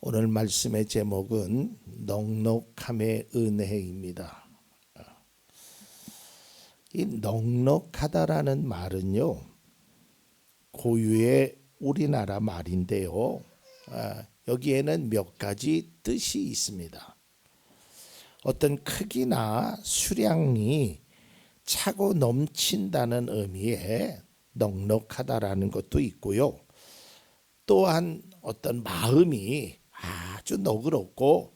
오늘 말씀의 제목은 넉넉함의 은혜입니다. 이 넉넉하다라는 말은요 고유의 우리나라 말인데요. 아, 여기에는 몇 가지 뜻이 있습니다. 어떤 크기나 수량이 차고 넘친다는 의미의 넉넉하다라는 것도 있고요. 또한 어떤 마음이 아주 너그럽고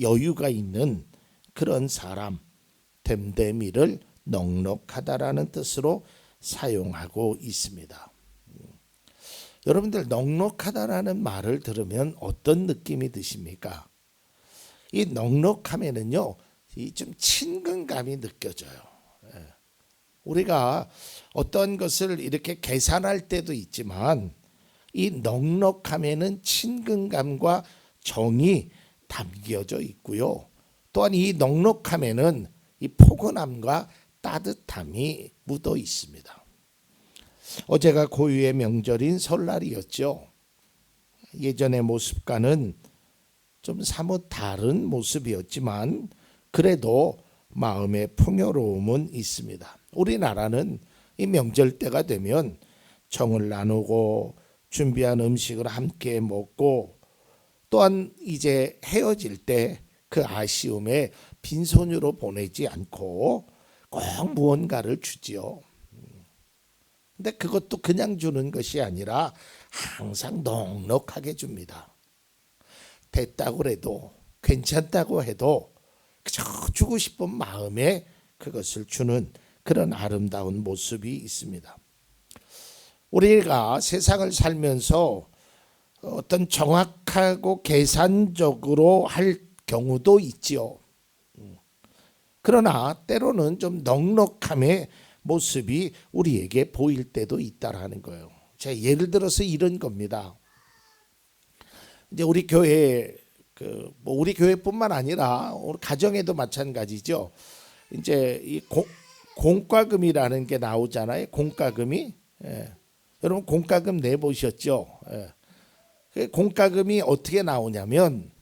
여유가 있는 그런 사람 됨됨이를 넉넉하다라는 뜻으로 사용하고 있습니다. 여러분들 넉넉하다라는 말을 들으면 어떤 느낌이 드십니까? 이 넉넉함에는요, 좀 친근감이 느껴져요. 예. 우리가 어떤 것을 이렇게 계산할 때도 있지만 이 넉넉함에는 친근감과 정이 담겨져 있고요. 또한 이 넉넉함에는 이 포근함과 따뜻함이 묻어 있습니다. 어제가 고유의 명절인 설날이었죠. 예전의 모습과는 좀 사뭇 다른 모습이었지만 그래도 마음의 풍요로움은 있습니다. 우리나라는 이 명절 때가 되면 정을 나누고 준비한 음식을 함께 먹고 또한 이제 헤어질 때 그 아쉬움에 빈손으로 보내지 않고 꼭 무언가를 주지요. 근데 그것도 그냥 주는 것이 아니라 항상 넉넉하게 줍니다. 됐다고 해도 괜찮다고 해도 그저 주고 싶은 마음에 그것을 주는 그런 아름다운 모습이 있습니다. 우리가 세상을 살면서 어떤 정확하고 계산적으로 할 경우도 있지요. 그러나 때로는 좀 넉넉함의 모습이 우리에게 보일 때도 있다라는 거예요. 자, 예를 들어서 이런 겁니다. 이제 우리 교회 그 뭐 우리 교회뿐만 아니라 우리 가정에도 마찬가지죠. 이제 이 공, 공과금이라는 게 나오잖아요. 공과금이 예. 여러분 공과금 내 보셨죠? 예. 그 공과금이 어떻게 나오냐면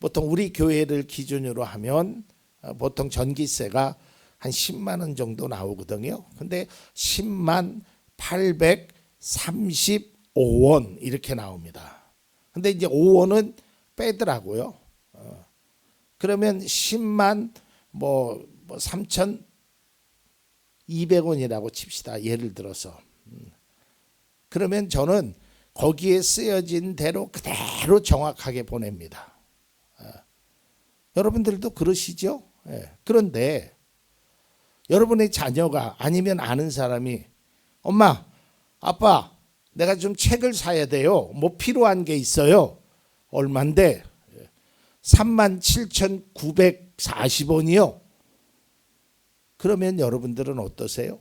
보통 우리 교회를 기준으로 하면 어, 보통 전기세가 한 10만 원 정도 나오거든요. 근데 10만 835원 이렇게 나옵니다. 근데 이제 5원은 빼더라고요. 어. 그러면 10만 뭐, 뭐 3,200원이라고 칩시다. 예를 들어서. 음. 그러면 저는 거기에 쓰여진 대로 그대로 정확하게 보냅니다. 어. 여러분들도 그러시죠? 예. 그런데 여러분의 자녀가 아니면 아는 사람이 엄마, 아빠, 내가 좀 책을 사야 돼요. 뭐 필요한 게 있어요. 얼만데? 37,940원이요. 그러면 여러분들은 어떠세요?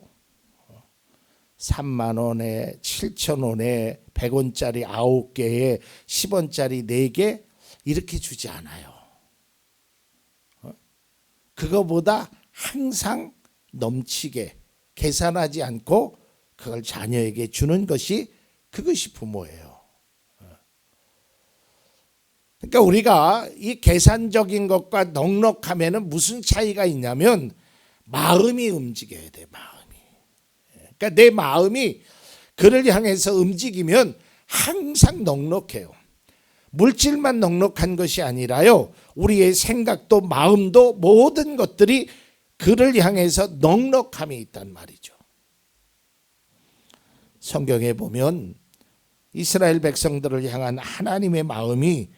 3만 원에 7천 원에 100원짜리 9개에 10원짜리 4개 이렇게 주지 않아요. 어? 그거보다 항상 넘치게 계산하지 않고 그걸 자녀에게 주는 것이 그것이 부모예요. 그러니까 우리가 이 계산적인 것과 넉넉함에는 무슨 차이가 있냐면 마음이 움직여야 돼, 마음이. 그러니까 내 마음이 그를 향해서 움직이면 항상 넉넉해요. 물질만 넉넉한 것이 아니라요. 우리의 생각도 마음도 모든 것들이 그를 향해서 넉넉함이 있단 말이죠. 성경에 보면 이스라엘 백성들을 향한 하나님의 마음이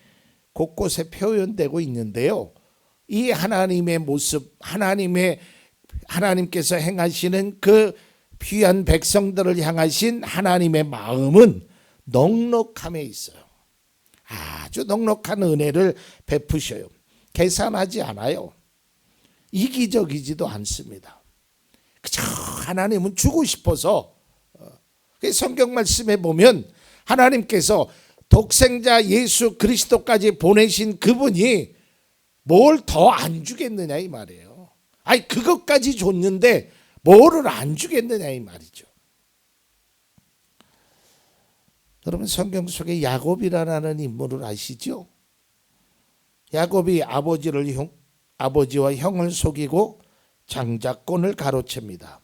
곳곳에 표현되고 있는데요. 이 하나님의 모습, 하나님의 하나님께서 행하시는 그 귀한 백성들을 향하신 하나님의 마음은 넉넉함에 있어요. 아주 넉넉한 은혜를 베푸셔요. 계산하지 않아요. 이기적이지도 않습니다. 그저 하나님은 주고 싶어서 어, 성경 말씀에 보면 하나님께서 독생자 예수 그리스도까지 보내신 그분이 뭘 더 안 주겠느냐 이 말이에요. 아니 그것까지 줬는데 뭐를 안 주겠느냐 이 말이죠. 여러분 성경 속에 야곱이라는 인물을 아시죠? 야곱이 아버지를 형, 아버지와 형을 속이고 장자권을 가로챕니다.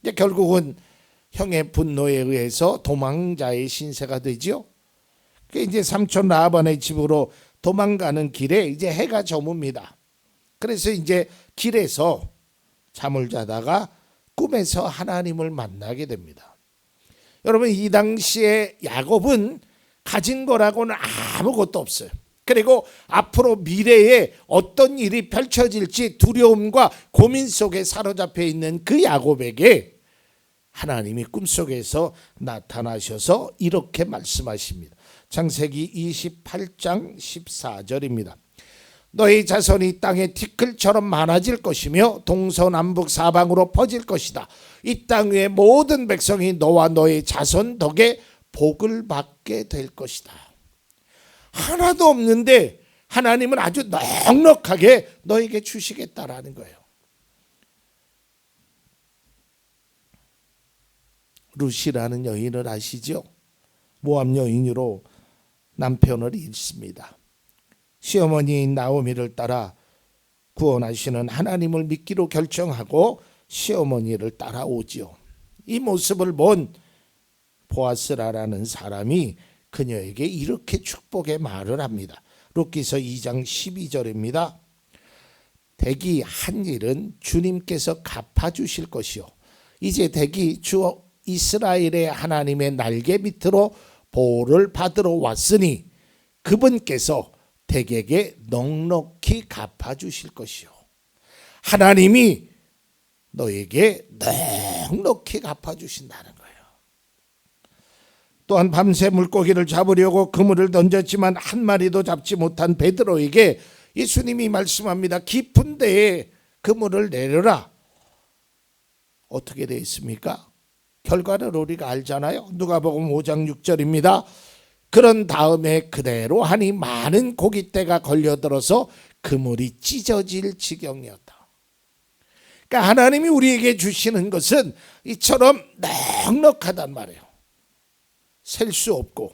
이제 결국은 형의 분노에 의해서 도망자의 신세가 되지요. 그 이제 삼촌 라반의 집으로 도망가는 길에 이제 해가 저뭅니다. 그래서 이제 길에서 잠을 자다가 꿈에서 하나님을 만나게 됩니다. 여러분 이 당시에 야곱은 가진 거라고는 아무것도 없어요. 그리고 앞으로 미래에 어떤 일이 펼쳐질지 두려움과 고민 속에 사로잡혀 있는 그 야곱에게 하나님이 꿈속에서 나타나셔서 이렇게 말씀하십니다. 창세기 28장 14절입니다. 너희 자손이 땅의 티끌처럼 많아질 것이며 동서남북 사방으로 퍼질 것이다. 이 땅 위의 모든 백성이 너와 너의 자손 덕에 복을 받게 될 것이다. 하나도 없는데 하나님은 아주 넉넉하게 너에게 주시겠다라는 거예요. 루시라는 여인을 아시죠? 모함 여인으로 남편을 잃습니다. 시어머니인 나오미를 따라 구원하시는 하나님을 믿기로 결정하고 시어머니를 따라오지요. 이 모습을 본 보아스라라는 사람이 그녀에게 이렇게 축복의 말을 합니다. 룻기서 2장 12절입니다. 대기 한 일은 주님께서 갚아 주실 것이요 이제 대기 주 이스라엘의 하나님의 날개 밑으로 보호를 받으러 왔으니 그분께서 대개에게 넉넉히 갚아 주실 것이요 하나님이 너에게 넉넉히 갚아 주신다는 거예요. 또한 밤새 물고기를 잡으려고 그물을 던졌지만 한 마리도 잡지 못한 베드로에게 예수님이 말씀합니다. 깊은 데에 그물을 내려라. 어떻게 되어 있습니까? 결과를 우리가 알잖아요. 누가복음 5장 6절입니다. 그런 다음에 그대로 하니 많은 고깃대가 걸려들어서 그물이 찢어질 지경이었다. 그러니까 하나님이 우리에게 주시는 것은 이처럼 넉넉하단 말이에요. 셀 수 없고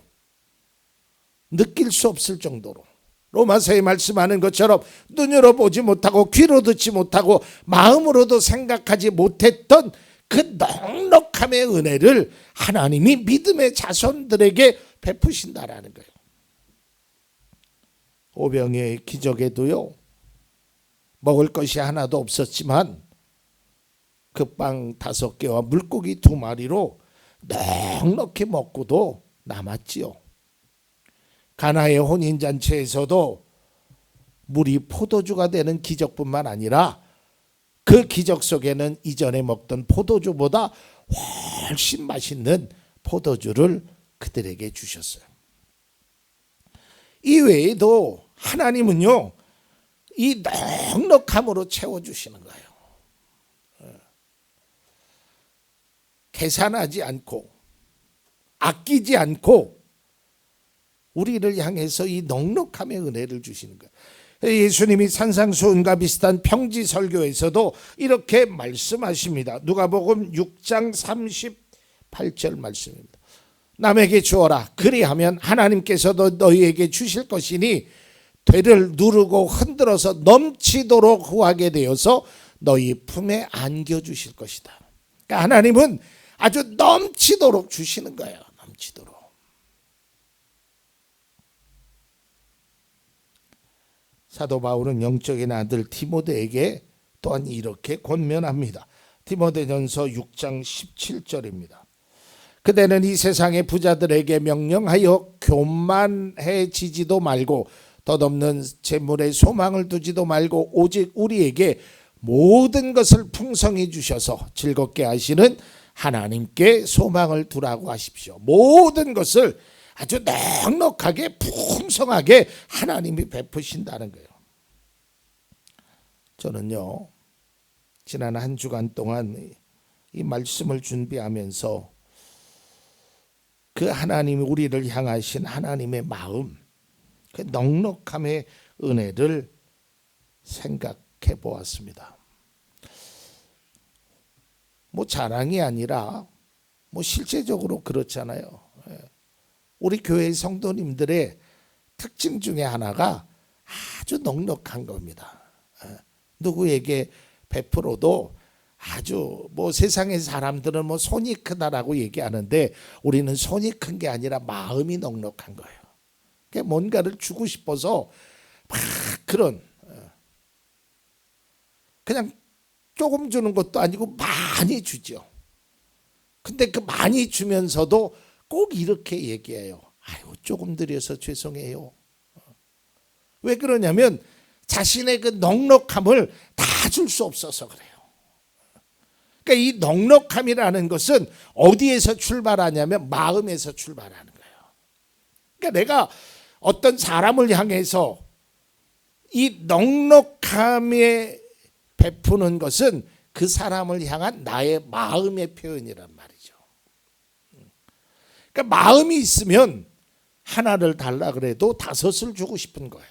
느낄 수 없을 정도로 로마서에 말씀하는 것처럼 눈으로 보지 못하고 귀로 듣지 못하고 마음으로도 생각하지 못했던 그 넉넉함의 은혜를 하나님이 믿음의 자손들에게 베푸신다라는 거예요. 오병의 기적에도요. 먹을 것이 하나도 없었지만 그 빵 다섯 개와 물고기 두 마리로 넉넉히 먹고도 남았지요. 가나의 혼인 잔치에서도 물이 포도주가 되는 기적뿐만 아니라 그 기적 속에는 이전에 먹던 포도주보다 훨씬 맛있는 포도주를 그들에게 주셨어요. 이 외에도 하나님은요, 이 넉넉함으로 채워주시는 거예요. 계산하지 않고, 아끼지 않고, 우리를 향해서 이 넉넉함의 은혜를 주시는 거예요. 예수님이 산상수훈과 비슷한 평지 설교에서도 이렇게 말씀하십니다. 누가복음 6장 38절 말씀입니다. 남에게 주어라. 그리하면 하나님께서도 너희에게 주실 것이니 되를 누르고 흔들어서 넘치도록 후하게 되어서 너희 품에 안겨 주실 것이다. 그러니까 하나님은 아주 넘치도록 주시는 거예요. 넘치도록. 사도 바울은 영적인 아들 디모데에게 또한 이렇게 권면합니다. 디모데전서 6장 17절입니다. 그대는 이 세상의 부자들에게 명령하여 교만해지지도 말고 덧없는 재물에 소망을 두지도 말고 오직 우리에게 모든 것을 풍성히 주셔서 즐겁게 하시는 하나님께 소망을 두라고 하십시오. 모든 것을 아주 넉넉하게 풍성하게 하나님이 베푸신다는 거예요. 저는요, 지난 한 주간 동안 이 말씀을 준비하면서 그 하나님이 우리를 향하신 하나님의 마음, 그 넉넉함의 은혜를 생각해 보았습니다. 뭐 자랑이 아니라 뭐 실제적으로 그렇잖아요. 우리 교회 성도님들의 특징 중에 하나가 아주 넉넉한 겁니다. 어, 누구에게 베풀어도 아주 뭐 세상의 사람들은 뭐 손이 크다라고 얘기하는데 우리는 손이 큰 게 아니라 마음이 넉넉한 거예요. 뭔가를 주고 싶어서 막 그런 어, 그냥 조금 주는 것도 아니고 많이 주죠. 근데 그 많이 주면서도 꼭 이렇게 얘기해요. 아유, 조금 드려서 죄송해요. 왜 그러냐면 자신의 그 넉넉함을 다 줄 수 없어서 그래요. 그러니까 이 넉넉함이라는 것은 어디에서 출발하냐면 마음에서 출발하는 거예요. 그러니까 내가 어떤 사람을 향해서 이 넉넉함에 베푸는 것은 그 사람을 향한 나의 마음의 표현이란 말이죠. 그러니까 마음이 있으면 하나를 달라 그래도 다섯을 주고 싶은 거예요.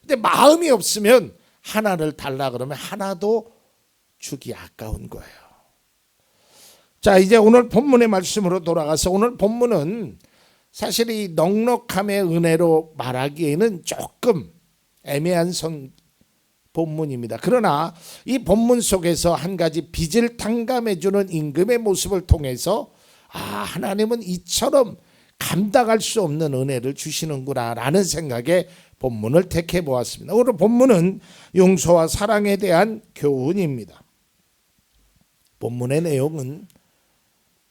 근데 마음이 없으면 하나를 달라 그러면 하나도 주기 아까운 거예요. 자, 이제 오늘 본문의 말씀으로 돌아가서 오늘 본문은 사실 이 넉넉함의 은혜로 말하기에는 조금 애매한 선 본문입니다. 그러나 이 본문 속에서 한 가지 빚을 탕감해 주는 임금의 모습을 통해서 아, 하나님은 이처럼 감당할 수 없는 은혜를 주시는구나라는 생각에 본문을 택해 보았습니다. 오늘 본문은 용서와 사랑에 대한 교훈입니다. 본문의 내용은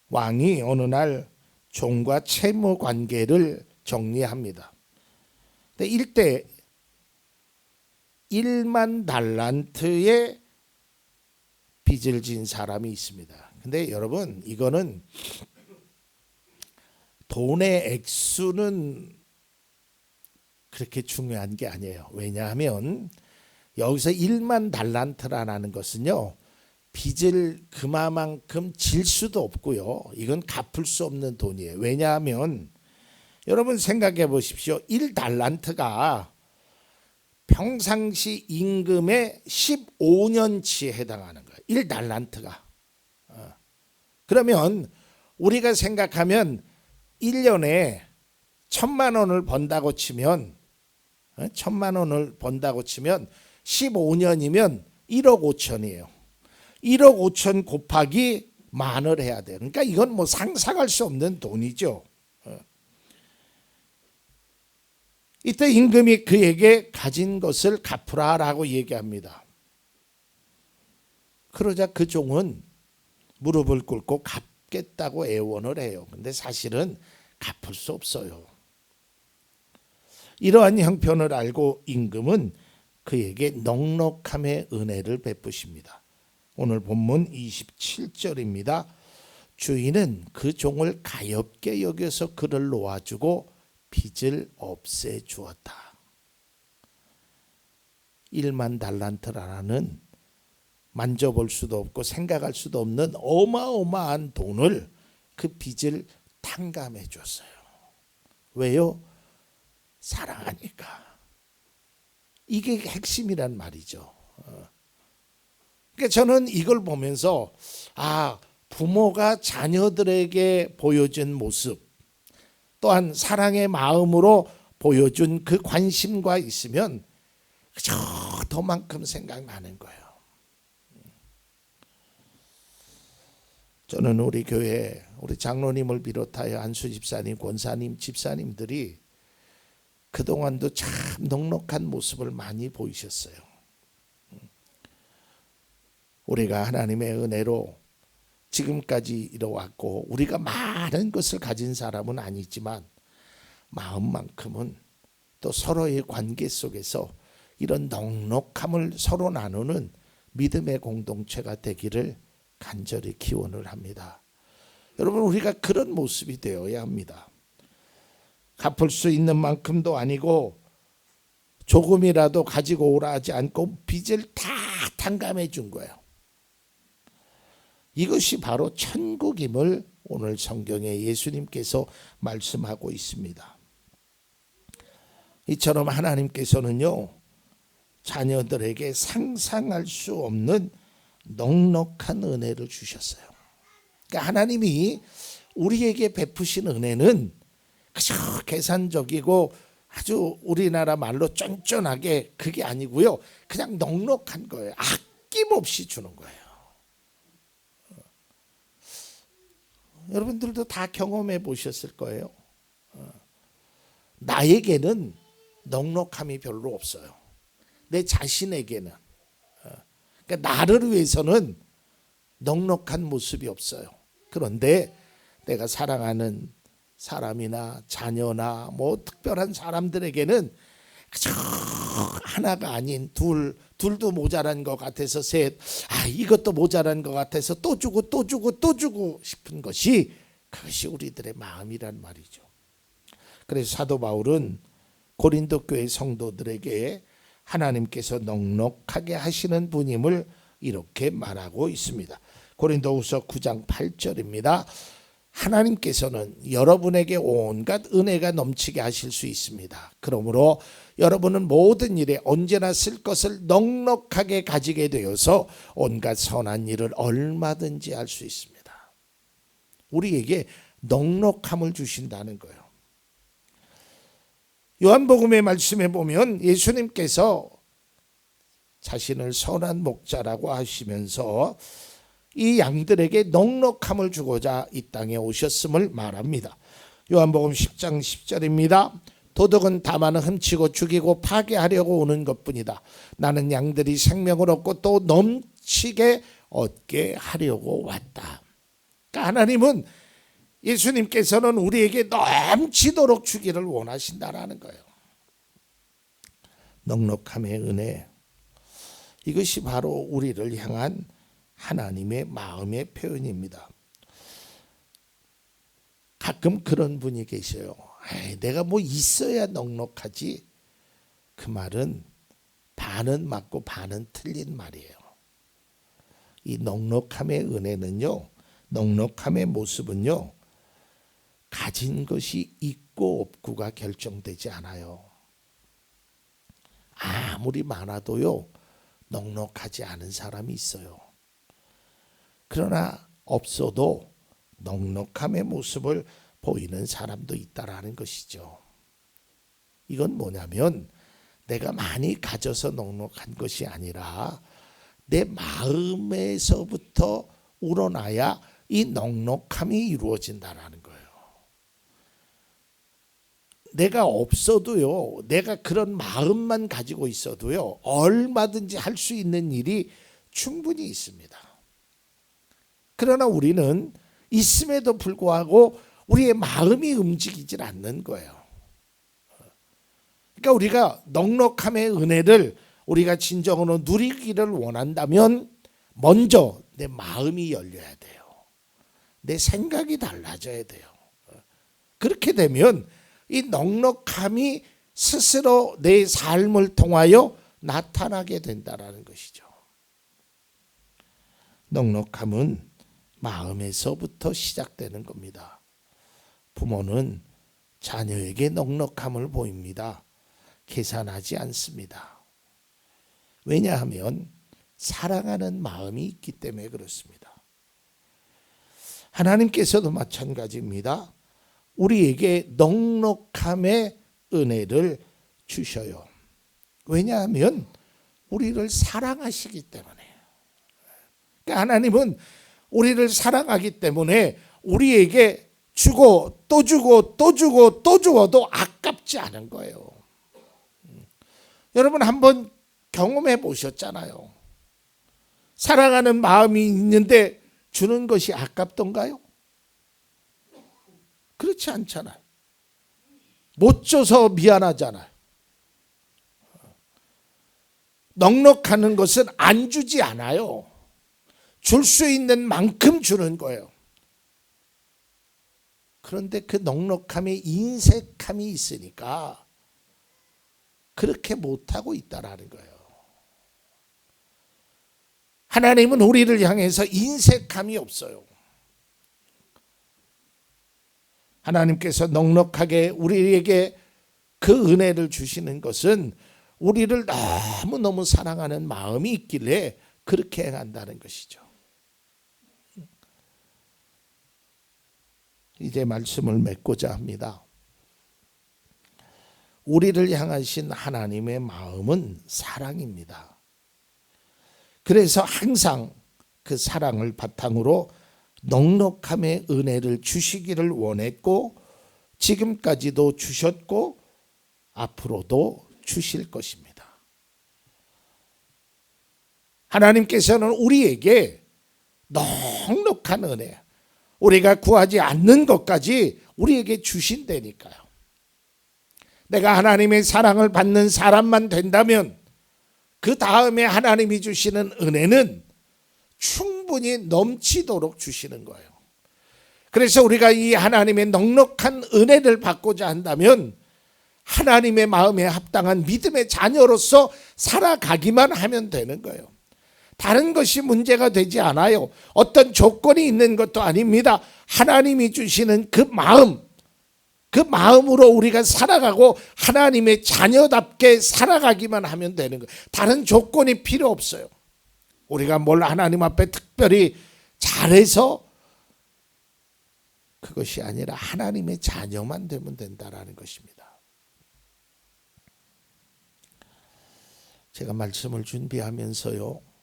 왕이 어느 날 종과 채무 관계를 정리합니다. 근데 일대 1만 달란트의 빚을 진 사람이 있습니다. 근데 여러분 이거는 돈의 액수는 그렇게 중요한 게 아니에요. 왜냐하면 여기서 1만 달란트라는 것은요. 빚을 그만큼 질 수도 없고요. 이건 갚을 수 없는 돈이에요. 왜냐하면 여러분 생각해 보십시오. 1달란트가 평상시 임금의 15년치에 해당하는 거예요. 1달란트가. 어. 그러면 우리가 생각하면 1년에 천만 원을 번다고 치면 어? 천만 원을 번다고 치면 15년이면 1억 5천이에요. 1억 5천 곱하기 만을 해야 돼요. 그러니까 이건 뭐 상상할 수 없는 돈이죠. 어. 이때 임금이 그에게 가진 것을 갚으라라고 얘기합니다. 그러자 그 종은 무릎을 꿇고 갚겠다고 애원을 해요. 근데 사실은 갚을 수 없어요. 이러한 형편을 알고 임금은 그에게 넉넉함의 은혜를 베푸십니다. 오늘 본문 27절입니다. 주인은 그 종을 가엾게 여겨서 그를 놓아주고 빚을 없애 주었다. 1만 달란트라는 만져볼 수도 없고 생각할 수도 없는 어마어마한 돈을 그 빚을 탕감해 줬어요. 왜요? 사랑하니까. 이게 핵심이란 말이죠. 어. 그러니까 저는 이걸 보면서 아 부모가 자녀들에게 보여준 모습 또한 사랑의 마음으로 보여준 그 관심과 있으면 저 더만큼 생각나는 거예요. 저는 우리 교회 우리 장로님을 비롯하여 안수 집사님, 권사님, 집사님들이 그동안도 참 넉넉한 모습을 많이 보이셨어요. 우리가 하나님의 은혜로 지금까지 이뤄왔고 우리가 많은 것을 가진 사람은 아니지만 마음만큼은 또 서로의 관계 속에서 이런 넉넉함을 서로 나누는 믿음의 공동체가 되기를 간절히 기원을 합니다. 여러분 우리가 그런 모습이 되어야 합니다. 갚을 수 있는 만큼도 아니고 조금이라도 가지고 오라 하지 않고 빚을 다 탕감해 준 거예요. 이것이 바로 천국임을 오늘 성경에 예수님께서 말씀하고 있습니다. 이처럼 하나님께서는요, 자녀들에게 상상할 수 없는 넉넉한 은혜를 주셨어요. 그러니까 하나님이 우리에게 베푸신 은혜는 그저 계산적이고 아주 우리나라 말로 쫀쫀하게 그게 아니고요. 그냥 넉넉한 거예요. 아낌없이 주는 거예요. 여러분들도 다 경험해 보셨을 거예요. 어. 나에게는 넉넉함이 별로 없어요. 내 자신에게는. 어. 그러니까 나를 위해서는 넉넉한 모습이 없어요. 그런데 내가 사랑하는 사람이나 자녀나 뭐 특별한 사람들에게는 하나가 아닌 둘, 둘도 모자란 것 같아서 셋, 아 이것도 모자란 것 같아서 또 주고 또 주고 또 주고 싶은 것이 그것이 우리들의 마음이란 말이죠. 그래서 사도 바울은 고린도 교회 성도들에게 하나님께서 넉넉하게 하시는 분임을 이렇게 말하고 있습니다. 고린도후서 9장 8절입니다. 하나님께서는 여러분에게 온갖 은혜가 넘치게 하실 수 있습니다. 그러므로 여러분은 모든 일에 언제나 쓸 것을 넉넉하게 가지게 되어서 온갖 선한 일을 얼마든지 할 수 있습니다. 우리에게 넉넉함을 주신다는 거예요. 요한복음의 말씀에 보면 예수님께서 자신을 선한 목자라고 하시면서 이 양들에게 넉넉함을 주고자 이 땅에 오셨음을 말합니다. 요한복음 10장 10절입니다. 도덕은 다만 훔치고 죽이고 파괴하려고 오는 것뿐이다. 나는 양들이 생명을 얻고 또 넘치게 얻게 하려고 왔다. 그러니까 하나님은 예수님께서는 우리에게 넘치도록 주기를 원하신다라는 거예요. 넉넉함의 은혜. 이것이 바로 우리를 향한 하나님의 마음의 표현입니다. 가끔 그런 분이 계셔요. 내가 뭐 있어야 넉넉하지. 그 말은 반은 맞고 반은 틀린 말이에요. 이 넉넉함의 은혜는요, 넉넉함의 모습은요, 가진 것이 있고 없고가 결정되지 않아요. 아무리 많아도요, 넉넉하지 않은 사람이 있어요. 그러나 없어도 넉넉함의 모습을 보이는 사람도 있다라는 것이죠. 이건 뭐냐면 내가 많이 가져서 넉넉한 것이 아니라 내 마음에서부터 우러나야 이 넉넉함이 이루어진다라는 거예요. 내가 없어도요, 내가 그런 마음만 가지고 있어도요, 얼마든지 할 수 있는 일이 충분히 있습니다. 그러나 우리는 있음에도 불구하고 우리의 마음이 움직이질 않는 거예요. 그러니까 우리가 넉넉함의 은혜를 우리가 진정으로 누리기를 원한다면 먼저 내 마음이 열려야 돼요. 내 생각이 달라져야 돼요. 그렇게 되면 이 넉넉함이 스스로 내 삶을 통하여 나타나게 된다라는 것이죠. 넉넉함은 마음에서부터 시작되는 겁니다. 부모는 자녀에게 넉넉함을 보입니다. 계산하지 않습니다. 왜냐하면 사랑하는 마음이 있기 때문에 그렇습니다. 하나님께서도 마찬가지입니다. 우리에게 넉넉함의 은혜를 주셔요. 왜냐하면 우리를 사랑하시기 때문에. 그러니까 하나님은 우리를 사랑하기 때문에 우리에게 주고 또 주고 또 주고 또 주어도 아깝지 않은 거예요. 음. 여러분 한번 경험해 보셨잖아요. 사랑하는 마음이 있는데 주는 것이 아깝던가요? 그렇지 않잖아요. 못 줘서 미안하잖아요. 넉넉하는 것은 안 주지 않아요. 줄 수 있는 만큼 주는 거예요. 그런데 그 넉넉함에 인색함이 있으니까 그렇게 못하고 있다라는 거예요. 하나님은 우리를 향해서 인색함이 없어요. 하나님께서 넉넉하게 우리에게 그 은혜를 주시는 것은 우리를 너무너무 사랑하는 마음이 있길래 그렇게 행한다는 것이죠. 이제 말씀을 맺고자 합니다. 우리를 향하신 하나님의 마음은 사랑입니다. 그래서 항상 그 사랑을 바탕으로 넉넉함의 은혜를 주시기를 원했고 지금까지도 주셨고 앞으로도 주실 것입니다. 하나님께서는 우리에게 넉넉한 은혜, 우리가 구하지 않는 것까지 우리에게 주신다니까요. 내가 하나님의 사랑을 받는 사람만 된다면 그 다음에 하나님이 주시는 은혜는 충분히 넘치도록 주시는 거예요. 그래서 우리가 이 하나님의 넉넉한 은혜를 받고자 한다면 하나님의 마음에 합당한 믿음의 자녀로서 살아가기만 하면 되는 거예요. 다른 것이 문제가 되지 않아요. 어떤 조건이 있는 것도 아닙니다. 하나님이 주시는 그 마음, 그 마음으로 우리가 살아가고 하나님의 자녀답게 살아가기만 하면 되는 거예요. 다른 조건이 필요 없어요. 우리가 뭘 하나님 앞에 특별히 잘해서 그것이 아니라 하나님의 자녀만 되면 된다라는 것입니다. 제가 말씀을 준비하면서요.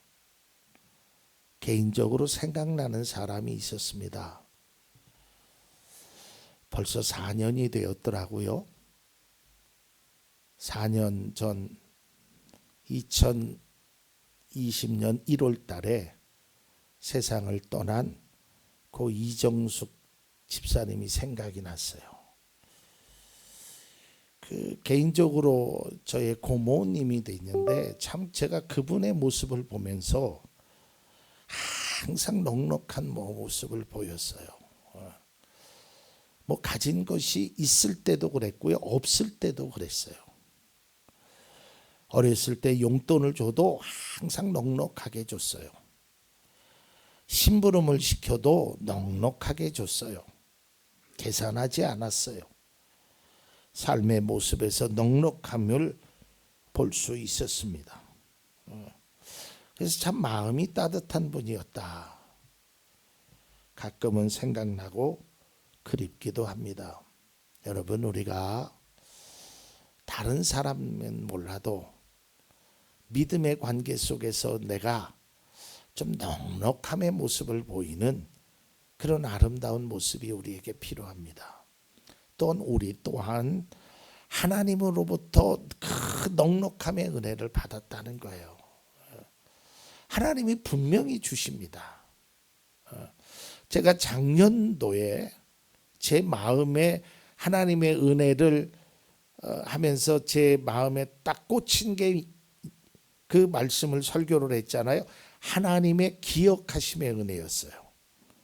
개인적으로 생각나는 사람이 있었습니다. 벌써 4년이 되었더라고요. 4년 전 2020년 1월 달에 세상을 떠난 고 이정숙 집사님이 생각이 났어요. 그 개인적으로 저의 고모님이 있는데 참 제가 그분의 모습을 보면서 항상 넉넉한 모습을 보였어요. 어. 뭐 가진 것이 있을 때도 그랬고요, 없을 때도 그랬어요. 어렸을 때 용돈을 줘도 항상 넉넉하게 줬어요. 심부름을 시켜도 넉넉하게 줬어요. 계산하지 않았어요. 삶의 모습에서 넉넉함을 볼 수 있었습니다. 어. 그래서 참 마음이 따뜻한 분이었다. 가끔은 생각나고 그립기도 합니다. 여러분 우리가 다른 사람은 몰라도 믿음의 관계 속에서 내가 좀 넉넉함의 모습을 보이는 그런 아름다운 모습이 우리에게 필요합니다. 또한 우리 또한 하나님으로부터 그 넉넉함의 은혜를 받았다는 거예요. 하나님이 분명히 주십니다. 어, 제가 작년도에 제 마음에 하나님의 은혜를 어, 하면서 제 마음에 딱 꽂힌 게 그 말씀을 설교를 했잖아요. 하나님의 기억하심의 은혜였어요.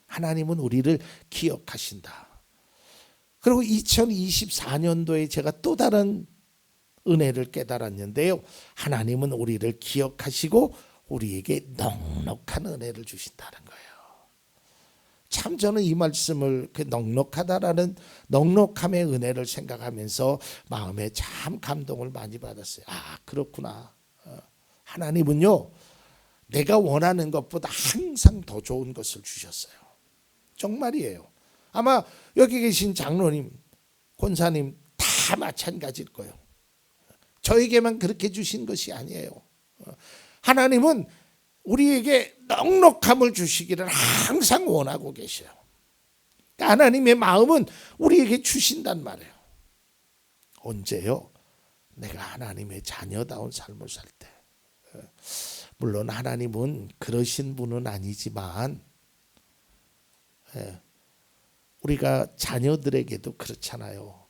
하나님은 우리를 기억하신다. 그리고 2024년도에 제가 또 다른 은혜를 깨달았는데요. 하나님은 우리를 기억하시고 우리에게 넉넉한 은혜를 주신다는 거예요. 참 저는 이 말씀을 그 넉넉하다라는 넉넉함의 은혜를 생각하면서 마음에 참 감동을 많이 받았어요. 아 그렇구나. 어, 하나님은요 내가 원하는 것보다 항상 더 좋은 것을 주셨어요. 정말이에요. 아마 여기 계신 장로님, 권사님 다 마찬가지일 거예요. 저에게만 그렇게 주신 것이 아니에요. 어, 하나님은 우리에게 넉넉함을 주시기를 항상 원하고 계셔요. 그러니까 하나님의 마음은 우리에게 주신단 말이에요. 언제요? 내가 하나님의 자녀다운 삶을 살 때. 물론 하나님은 그러신 분은 아니지만 예, 우리가 자녀들에게도 그렇잖아요.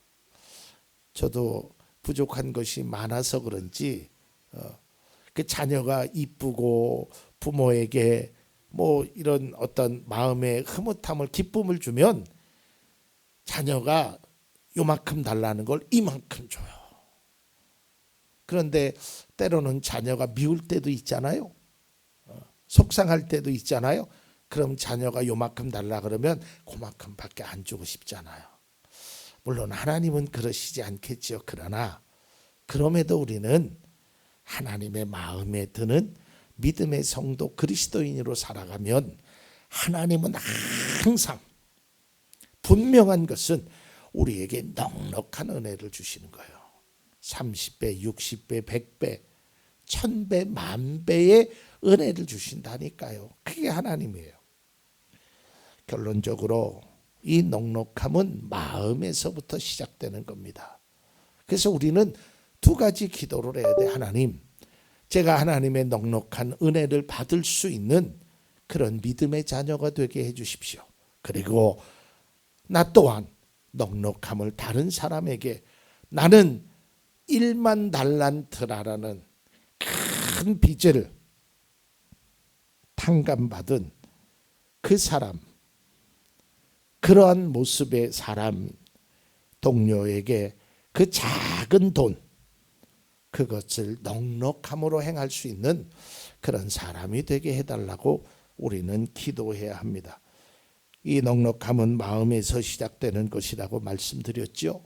저도 부족한 것이 많아서 그런지 어, 그 자녀가 이쁘고 부모에게 뭐 이런 어떤 마음의 흐뭇함을 기쁨을 주면 자녀가 요만큼 달라는 걸 이만큼 줘요. 그런데 때로는 자녀가 미울 때도 있잖아요. 어, 속상할 때도 있잖아요. 그럼 자녀가 요만큼 달라 그러면 그만큼밖에 안 주고 싶잖아요. 물론 하나님은 그러시지 않겠지요. 그러나 그럼에도 우리는 하나님의 마음에 드는 믿음의 성도 그리스도인으로 살아가면 하나님은 항상 분명한 것은 우리에게 넉넉한 은혜를 주시는 거예요. 30배, 60배, 100배, 1000배, 만배의 은혜를 주신다니까요. 그게 하나님이에요. 결론적으로 이 넉넉함은 마음에서부터 시작되는 겁니다. 그래서 우리는 두 가지 기도를 해야 돼. 하나님, 제가 하나님의 넉넉한 은혜를 받을 수 있는 그런 믿음의 자녀가 되게 해 주십시오. 그리고 나 또한 넉넉함을 다른 사람에게 나는 1만 달란트라라는 큰 빚을 탕감받은 그 사람 그러한 모습의 사람 동료에게 그 작은 돈 그것을 넉넉함으로 행할 수 있는 그런 사람이 되게 해달라고 우리는 기도해야 합니다. 이 넉넉함은 마음에서 시작되는 것이라고 말씀드렸죠.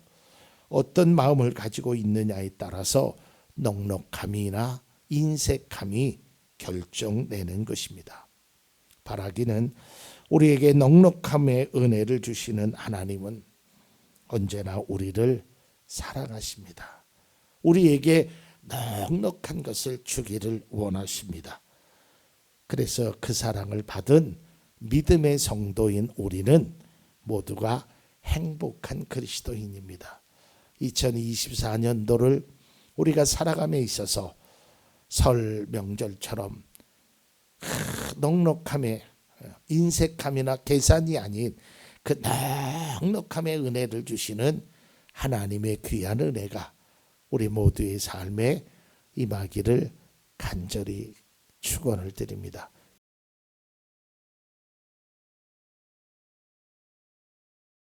어떤 마음을 가지고 있느냐에 따라서 넉넉함이나 인색함이 결정내는 것입니다. 바라기는 우리에게 넉넉함의 은혜를 주시는 하나님은 언제나 우리를 사랑하십니다. 우리에게 넉넉한 것을 주기를 원하십니다. 그래서 그 사랑을 받은 믿음의 성도인 우리는 모두가 행복한 그리스도인입니다. 2024년도를 우리가 살아감에 있어서 설 명절처럼 넉넉함의 인색함이나 계산이 아닌 그 넉넉함의 은혜를 주시는 하나님의 귀한 은혜가 우리 모두의 삶에 임하기를 간절히 축원을 드립니다.